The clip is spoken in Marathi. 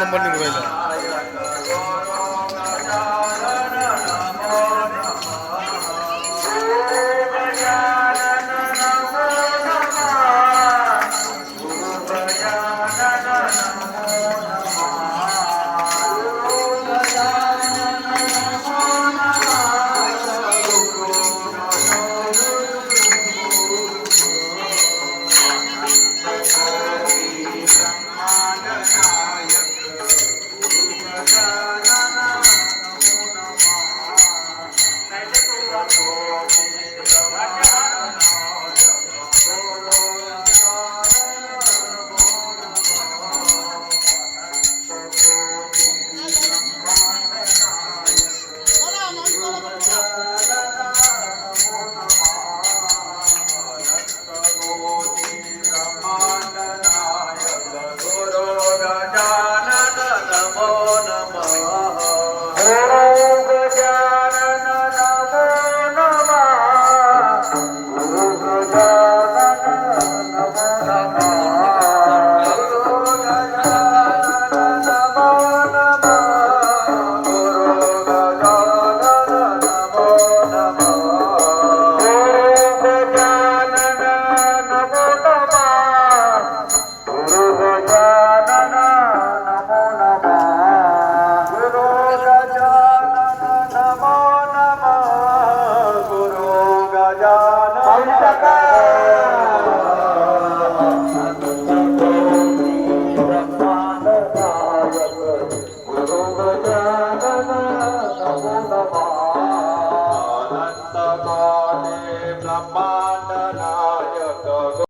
नंबर निघून राहिला. Oh. Rama.